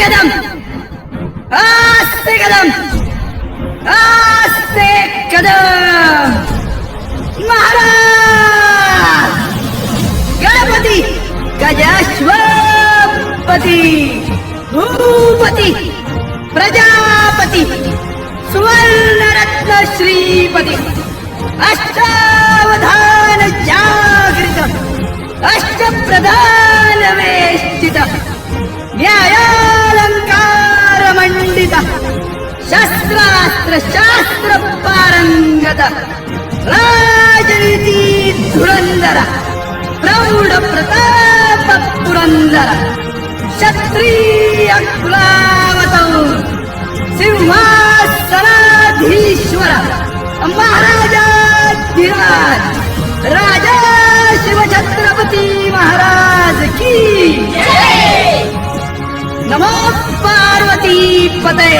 कदम आस्ते कदम आस्ते कदम महाराज गणपती गजाश्वपती भूपती प्रजापती सुवर्णरत्न श्रीपती अष्ट शस्त्रास्त्र शास्त्र पारंगत राजनीती धुरंदर प्रौढ प्रताप पुरंदर क्षत्रिय कुलावत सिंहासनाधीश्वर महाराजाधिराज राजा शिवछत्रपती महाराज की नमो पार्वती पते